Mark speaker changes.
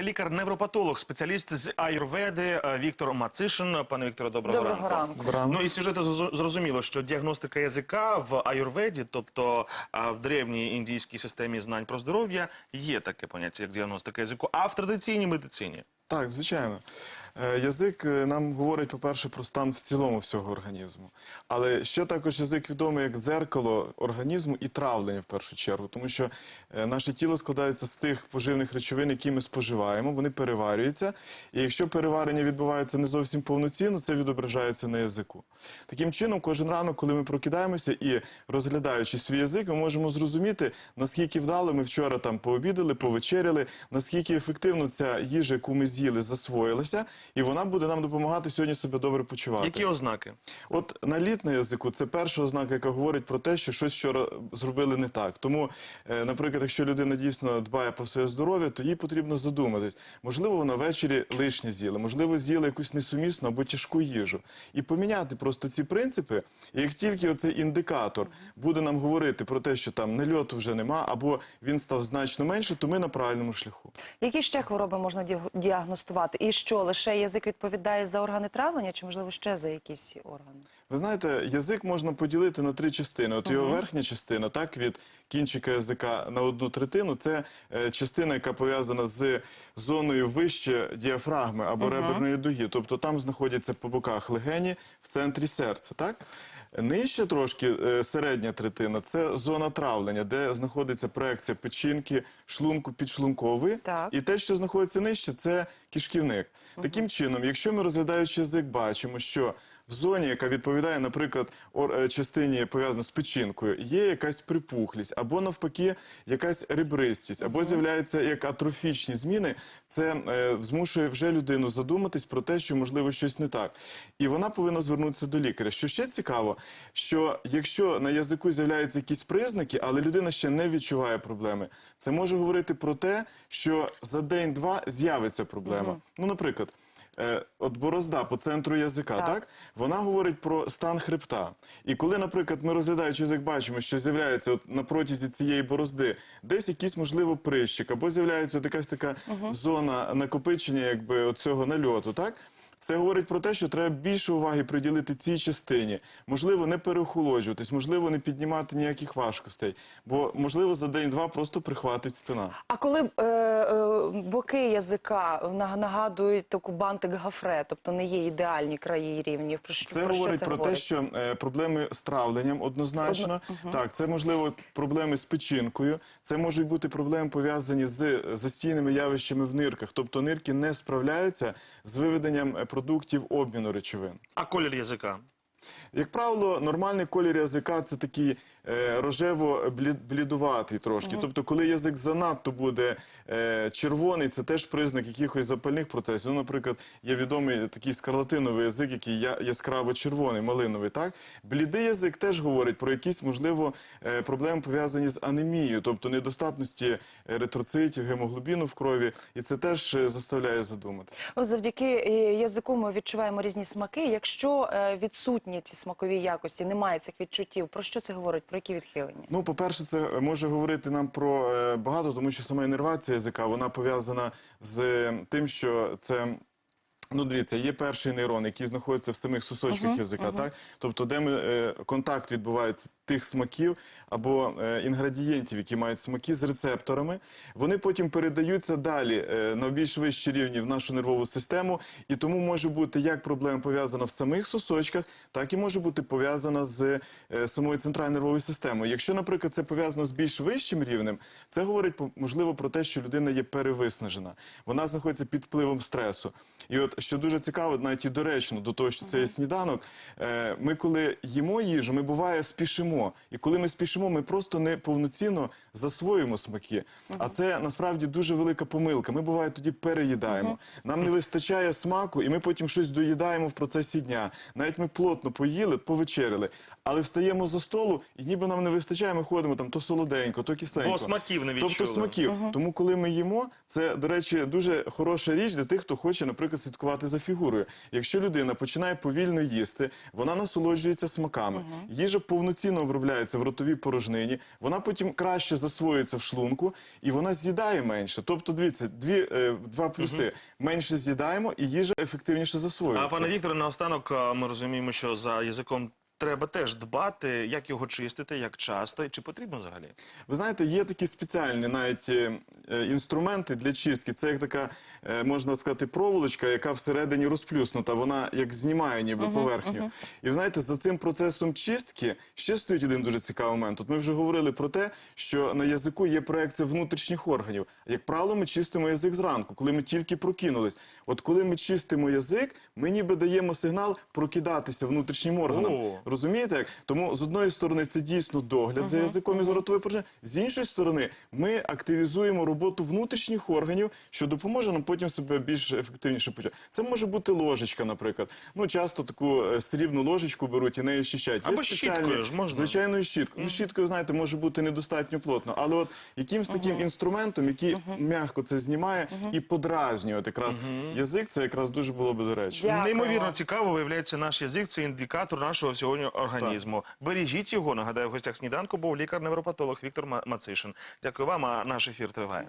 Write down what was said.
Speaker 1: Лікар-невропатолог, спеціаліст з аюрведи е, Віктор Мацишин. Пане Вікторе, доброго,
Speaker 2: Доброго ранку.
Speaker 3: ранку.
Speaker 1: Ну і з сюжету зрозуміло, що діагностика язика в аюрведі, тобто в древній індійській системі знань про здоров'я, є таке поняття, як діагностика язику, а в традиційній медицині.
Speaker 3: Так, звичайно. Е, Язик е, нам говорить, по-перше, про стан в цілому всього організму. Але ще також язик відомий як дзеркало організму і травлення в першу чергу, тому що е, наше тіло складається з тих поживних речовин, які ми споживаємо, вони переварюються. І якщо переварення відбувається не зовсім повноцінно, це відображається на язику. Таким чином, кожен ранок, коли ми прокидаємося і розглядаючи свій язик, ми можемо зрозуміти, наскільки вдало ми вчора там пообідали, повечеряли, наскільки ефективно ця їжа, яку ми з'їли, засвоїлася, і вона буде нам допомагати сьогодні себе добре почувати.
Speaker 1: Які ознаки?
Speaker 3: От наліт на язику це перша ознака, яка говорить про те, що щось вчора зробили не так. Тому, е, наприклад, якщо людина дійсно дбає про своє здоров'я, то їй потрібно задуматись. Можливо, вона ввечері лишнє з'їла, можливо, з'їла якусь несумісну або тяжку їжу. І поміняти просто ці принципи. І як тільки оцей індикатор буде нам говорити про те, що там нальоту вже нема, або він став значно менше, то ми на правильному шляху.
Speaker 2: Які ще хвороби можна діагностувати? І що лише язик відповідає за органи травлення, чи можливо ще за якісь органи?
Speaker 3: Ви знаєте, язик можна поділити на три частини. От його верхня частина, так від кінчика язика на одну третину, це е, частина, яка пов'язана з зоною вище діафрагми або реберної дуги. Тобто там знаходяться по боках легені в центрі серця. Так нижче трошки е, середня третина це зона травлення, де знаходиться проекція печінки, шлунку, підшлункової.
Speaker 2: Так.
Speaker 3: І те, що знаходиться нижче, це кишківник. Таким чином, якщо ми розглядаючи язик, бачимо, що в зоні, яка відповідає, наприклад, е, частині пов'язано з печінкою, є якась припухлість, або навпаки, якась ребристість, або з'являються як атрофічні зміни, це е, змушує вже людину задуматись про те, що можливо щось не так. І вона повинна звернутися до лікаря. Що ще цікаво, що якщо на язику з'являються якісь признаки, але людина ще не відчуває проблеми, це може говорити про те, що за день-два з'явиться проблема. Ну, наприклад. Е, от борозда по центру язика, так.
Speaker 2: Так.
Speaker 3: Вона говорить про стан хребта. І коли, наприклад, ми розглядаючи язик, бачимо, що з'являється от на протязі цієї борозди десь якийсь, можливо, прищик, або з'являється от якась така зона накопичення, якби цього нальоту, так? Це говорить про те, що треба більше уваги приділити цій частині. Можливо, не переохолоджуватись, можливо, не піднімати ніяких важкостей, бо можливо за день-два просто прихватить спина.
Speaker 2: А коли е, е, боки язика на- нагадують таку бантик гафре, тобто не є ідеальні краї і рівні, про що
Speaker 3: Це
Speaker 2: про
Speaker 3: говорить
Speaker 2: що це
Speaker 3: про
Speaker 2: говорить?
Speaker 3: те, що е, проблеми з травленням однозначно. Так, це можливо проблеми з печінкою. Це можуть бути проблеми пов'язані з застійними явищами в нирках. Тобто нирки не справляються з виведенням е, продуктів обміну речовин.
Speaker 1: А колір язика?
Speaker 3: Як правило, нормальний колір язика це такий е, рожево-блідуватий трошки. Тобто, коли язик занадто буде е, червоний, це теж признак якихось запальних процесів. Ну, наприклад, є відомий такий скарлатиновий язик, який я, яскраво червоний, малиновий. Так блідий язик теж говорить про якісь можливо е, проблеми пов'язані з анемією, тобто недостатності еритроцитів, гемоглобіну в крові, і це теж заставляє задуматися.
Speaker 2: Ось завдяки язику ми відчуваємо різні смаки. Якщо е, відсутні ці смакові якості, немає цих відчуттів, про що це говорить? Про які відхилення?
Speaker 3: Ну, по-перше, це може говорити нам про е, багато, тому що сама інервація язика вона пов'язана з тим, що це. Ну, дивіться, є перший нейрон, який знаходиться в самих сосочках язика, так? Тобто, де ми, е, контакт відбувається тих смаків або е, інгредієнтів, які мають смаки з рецепторами. Вони потім передаються далі е, на більш вищі рівні в нашу нервову систему, і тому може бути як проблема пов'язана в самих сосочках, так і може бути пов'язана з е, самою центральною нервовою системою. Якщо, наприклад, це пов'язано з більш вищим рівнем, це говорить по- можливо про те, що людина є перевиснажена. Вона знаходиться під впливом стресу. І от що дуже цікаво, навіть і доречно до того, що це є сніданок. е, Ми, коли їмо їжу, ми буває спішимо. І коли ми спішимо, ми просто не повноцінно засвоюємо смаки. А це насправді дуже велика помилка. Ми буває тоді переїдаємо. Нам не вистачає смаку, і ми потім щось доїдаємо в процесі дня. Навіть ми плотно поїли, повечеряли. Але встаємо за столу, і ніби нам не вистачає, ми ходимо там то солоденько, то кисленько.
Speaker 1: Бо смаків не відчули.
Speaker 3: Тобто смаків. Тому, коли ми їмо, це, до речі, дуже хороша річ для тих, хто хоче, наприклад, слідкувати за фігурою. Якщо людина починає повільно їсти, вона насолоджується смаками. Їжа повноцінно обробляється в ротовій порожнині, вона потім краще засвоюється в шлунку і вона з'їдає менше. Тобто, дивіться, дві, е, два плюси. Менше з'їдаємо і їжа ефективніше засвоюється.
Speaker 1: А пане Вікторе, наостанок ми розуміємо, що за язиком треба теж дбати, як його чистити, як часто і чи потрібно взагалі.
Speaker 3: Ви знаєте, є такі спеціальні навіть е, е, інструменти для чистки. Це як така, е, можна сказати, проволочка, яка всередині розплюснута. Вона як знімає ніби поверхню. І ви знаєте, за цим процесом чистки ще стоїть один дуже цікавий момент. От ми вже говорили про те, що на язику є проекція внутрішніх органів. Як правило, ми чистимо язик зранку, коли ми тільки прокинулись. От коли ми чистимо язик, ми ніби даємо сигнал прокидатися внутрішнім органам.
Speaker 1: О.
Speaker 3: Розумієте? як? Тому з одної сторони це дійсно догляд за язиком і за ротовою порожниною. З іншої сторони, ми активізуємо роботу внутрішніх органів, що допоможе нам потім себе більш ефективніше почати. Це може бути ложечка, наприклад. Ну часто таку е, срібну ложечку беруть і нею щищають. Є
Speaker 1: Або щіткою ж можна.
Speaker 3: Звичайною щіткою. Ну, щіткою, знаєте, може бути недостатньо плотно. Але от якимсь таким інструментом, який м'яко це знімає і подразнює от якраз язик, це якраз дуже було би до речі.
Speaker 1: Неймовірно цікаво, виявляється, наш язик це індикатор нашого сьогодні організму. Бережіть його. Нагадаю, в гостях сніданку був лікар-невропатолог Віктор Ма- Мацишин. Дякую вам. А наш ефір триває.